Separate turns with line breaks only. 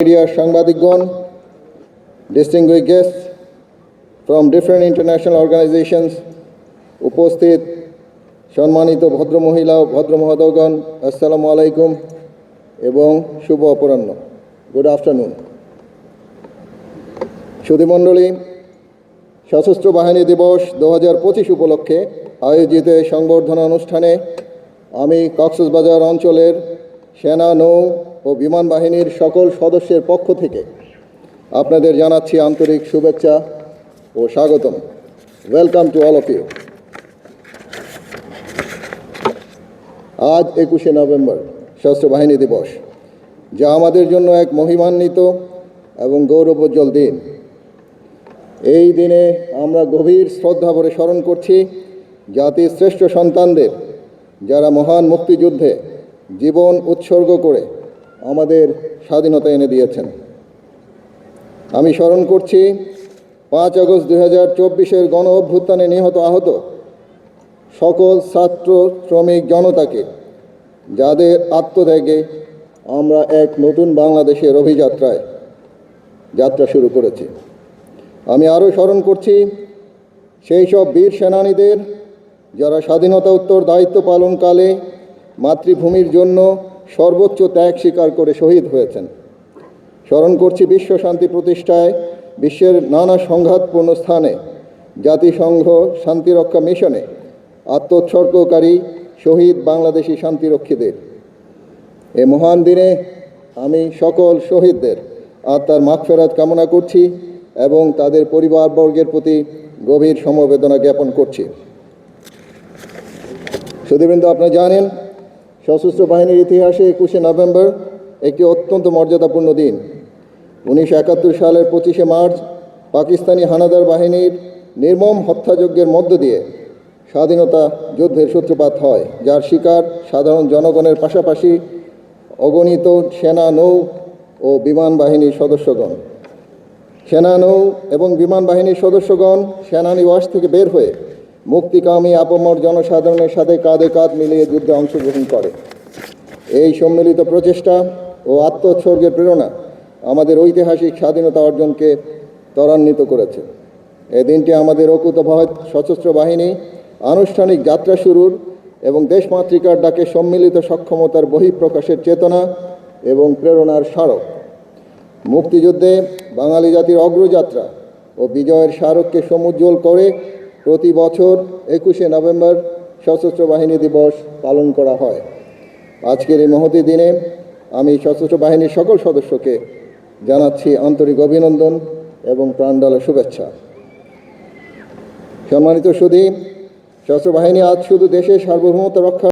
মিডিয়ার সাংবাদিকগণ distinguished guests from different international organizations উপস্থিত সম্মানিত ভদ্রমহিলা ও ভদ্রমহোদয়গণ আসসালামু আলাইকুম এবং শুভ অপরাহ্ন। গুড আফটারনুন সুধীমণ্ডলী সশস্ত্র বাহিনী দিবস দু হাজার পঁচিশ উপলক্ষে আয়োজিত সংবর্ধনা অনুষ্ঠানে আমি কক্সবাজার অঞ্চলের সেনা নৌ ও বিমান বাহিনীর সকল সদস্যের পক্ষ থেকে আপনাদের জানাচ্ছি আন্তরিক শুভেচ্ছা ও স্বাগতম। Welcome to all of you আজ একুশে নভেম্বর, সশস্ত্র বাহিনী দিবস, যা আমাদের জন্য এক মহিমান্বিত এবং গৌরবোজ্জ্বল দিন। এই দিনে আমরা গভীর শ্রদ্ধা ভরে স্মরণ করছি জাতির শ্রেষ্ঠ সন্তানদের, যারা মহান মুক্তিযুদ্ধে জীবন উৎসর্গ করে আমাদের স্বাধীনতা এনে দিয়েছেন। আমি স্মরণ করছি, পাঁচ আগস্ট দুই হাজার চব্বিশের গণ অভ্যুত্থানে নিহত আহত সকল ছাত্র শ্রমিক জনতাকে, যাদের আত্মত্যাগে আমরা এক নতুন বাংলাদেশের অভিযাত্রায় যাত্রা শুরু করেছি। আমি আরও স্মরণ করছি, সেই সব বীর সেনানীদের যারা স্বাধীনতা উত্তর দায়িত্ব পালনকালে মাতৃভূমির জন্য সর্বোচ্চ ত্যাগ স্বীকার করে শহীদ হয়েছেন। স্মরণ করছি বিশ্ব শান্তি প্রতিষ্ঠায় বিশ্বের নানা সংঘাতপূর্ণ স্থানে জাতিসংঘ শান্তিরক্ষা মিশনে আত্মোৎসর্গকারী শহীদ বাংলাদেশি শান্তিরক্ষীদের। এ মহান দিনে আমি সকল শহীদদের আত্মার মাগফেরাত কামনা করছি এবং তাদের পরিবারবর্গের প্রতি গভীর সমবেদনা জ্ঞাপন করছি। সুদীবৃন্দ আপনারা জানেন সশস্ত্র বাহিনীর ইতিহাসে একুশে নভেম্বর একটি অত্যন্ত মর্যাদাপূর্ণ দিন। উনিশশো একাত্তর সালের পঁচিশে মার্চ পাকিস্তানি হানাদার বাহিনীর নির্মম হত্যাযজ্ঞের মধ্য দিয়ে স্বাধীনতা যুদ্ধের সূত্রপাত হয়, যার শিকার সাধারণ জনগণের পাশাপাশি অগণিত সেনা, নৌ ও বিমান বাহিনীর সদস্যগণ। সেনা, নৌ এবং বিমান বাহিনীর সদস্যগণ সেনানিবাস থেকে বের হয়ে মুক্তিকামী আপমর জনসাধারণের সাথে কাঁধে কাঁধ মিলিয়ে যুদ্ধে অংশগ্রহণ করে। এই সম্মিলিত প্রচেষ্টা ও আত্মোৎসর্গের প্রেরণা আমাদের ঐতিহাসিক স্বাধীনতা অর্জনকে ত্বরান্বিত করেছে। এ দিনটি আমাদের অকুতভয় সশস্ত্র বাহিনী, আনুষ্ঠানিক যাত্রা শুরুর এবং দেশমাতৃকার ডাকে সম্মিলিত সক্ষমতার বহিঃপ্রকাশের চেতনা এবং প্রেরণার স্মারক। মুক্তিযুদ্ধে বাঙালি জাতির অগ্রযাত্রা ও বিজয়ের স্মারককে সমুজ্জ্বল করে প্রতি বছর একুশে নভেম্বর সশস্ত্র বাহিনী দিবস পালন করা হয়। আজকের এই মহতি দিনে আমি সশস্ত্র বাহিনীর সকল সদস্যকে জানাচ্ছি আন্তরিক অভিনন্দন এবং প্রাণডালা শুভেচ্ছা। সম্মানিত সুদী, সশস্ত্র বাহিনী আজ শুধু দেশের সার্বভৌমত্ব রক্ষা